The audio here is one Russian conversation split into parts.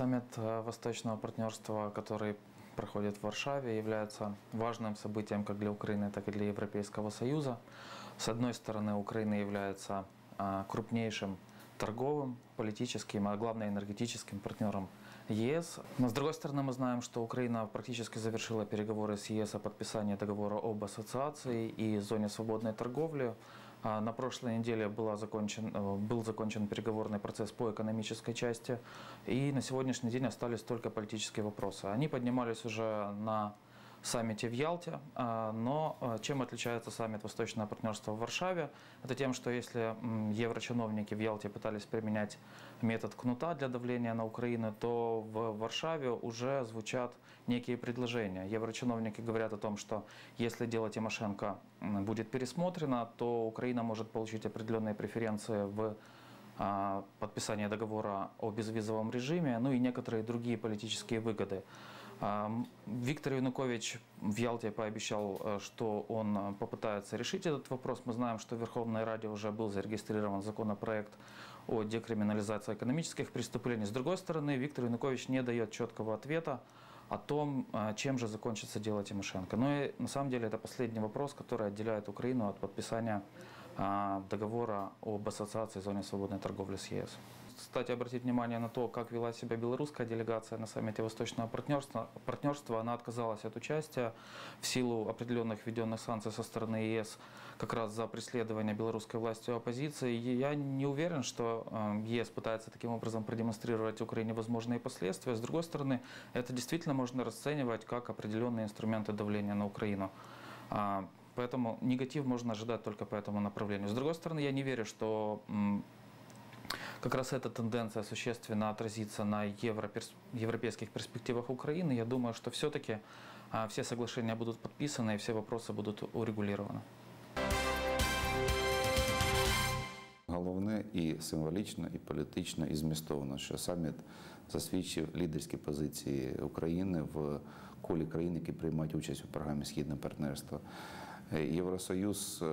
Саммит э, Восточного партнерства, который проходит в Варшаве, является важным событием как для Украины, так и для Европейского Союза. С одной стороны, Украина является а, крупнейшим торговым, политическим, а главное энергетическим партнером ЕС. Но с другой стороны, мы знаем, что Украина практически завершила переговоры с ЕС о подписании договора об ассоциации и зоне свободной торговли. А на прошлой неделе была закончен, э, был закончен переговорный процесс по экономической части, и на сегодняшний день остались только политические вопросы. Они поднимались уже на саммите в Ялте. А, но а, чем отличается саммит Восточного партнерства в Варшаве? Это тем, что если еврочиновники в Ялте пытались применять метод кнута для давления на Украину, то в Варшаве уже звучат некие предложения. Еврочиновники говорят о том, что если дело Тимошенко будет пересмотрено, то Украина может получить определенные преференции в а, подписании договора о безвизовом режиме, ну и некоторые другие политические выгоды. Виктор Янукович в Ялте пообещал, э, что он э, попытается решить этот вопрос. Мы знаем, что в Верховной Раде уже был зарегистрирован законопроект о декриминализации экономических преступлений. С другой стороны, Виктор Янукович не дает четкого ответа о том, э, чем же закончится дело Тимошенко. Но ну и на самом деле это последний вопрос, который отделяет Украину от подписания договора об ассоциации зоны свободной торговли с ЕС кстати, обратить внимание на то, как вела себя белорусская делегация на саммите Восточного партнерства. партнерства. Она отказалась от участия в силу определенных введенных санкций со стороны ЕС как раз за преследование белорусской властью оппозиции. И я не уверен, что э, ЕС пытается таким образом продемонстрировать Украине возможные последствия. С другой стороны, это действительно можно расценивать как определенные инструменты давления на Украину. А, поэтому негатив можно ожидать только по этому направлению. С другой стороны, я не верю, что как раз эта тенденция существенно отразится на европерс... европейских перспективах Украины. Я думаю, что все-таки а, все соглашения будут подписаны и все вопросы будут урегулированы. Головне і символічно, і політично, і змістовно, що саміт засвідчив лідерські позиції України в колі країн, які приймають участь у програмі Східне партнерство. Євросоюз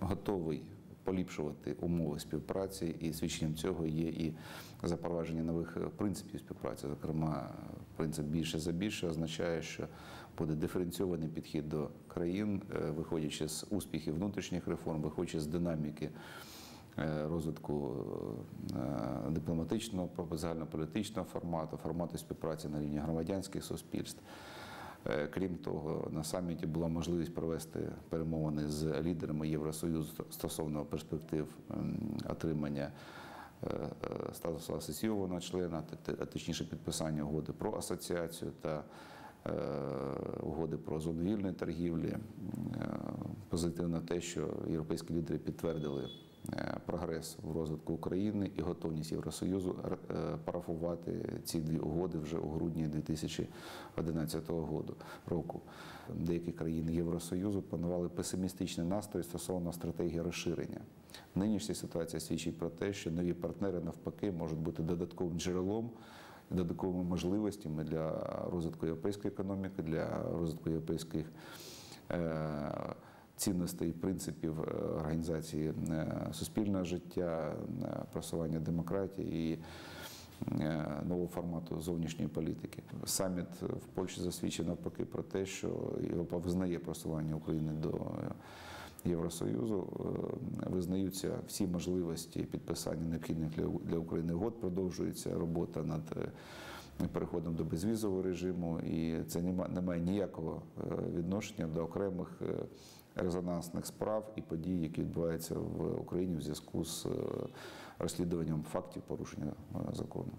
готовий поліпшувати умови співпраці, і свідченням цього є і запровадження нових принципів співпраці. Зокрема, принцип більше за більше означає, що буде диференційований підхід до країн, е, виходячи з успіхів внутрішніх реформ, виходячи з динаміки. Е, розвитку е, дипломатичного загальнополітичного формату, формату співпраці на рівні громадянських суспільств. Е, крім того, на саміті була можливість провести перемовини з лідерами Євросоюзу стосовно перспектив ем, отримання е, е, статусу асоційованого члена, а точніше підписання угоди про асоціацію та угоди про зону вільної торгівлі. Позитивно те, що європейські лідери підтвердили. Е, прогрес в розвитку України і готовність Євросоюзу е, парафувати ці дві угоди вже у грудні 2011 року. Деякі країни Євросоюзу панували песимістичний настрій стосовно стратегії розширення. Нинішня ситуація свідчить про те, що нові партнери навпаки можуть бути додатковим джерелом. Додатковими можливостями для розвитку європейської економіки, для розвитку європейських е, цінностей принципів е, організації е, суспільного життя, е, просування демократії і нового формату зовнішньої політики. Саміт в Польщі засвідчив навпаки про те, що Європа визнає просування України до Євросоюзу, визнаються всі можливості підписання необхідних для України угод. Продовжується робота над переходом до безвізового режиму, і це не має ніякого відношення до окремих резонансних справ і подій, які відбуваються в Україні в зв'язку з е, розслідуванням фактів порушення е, закону.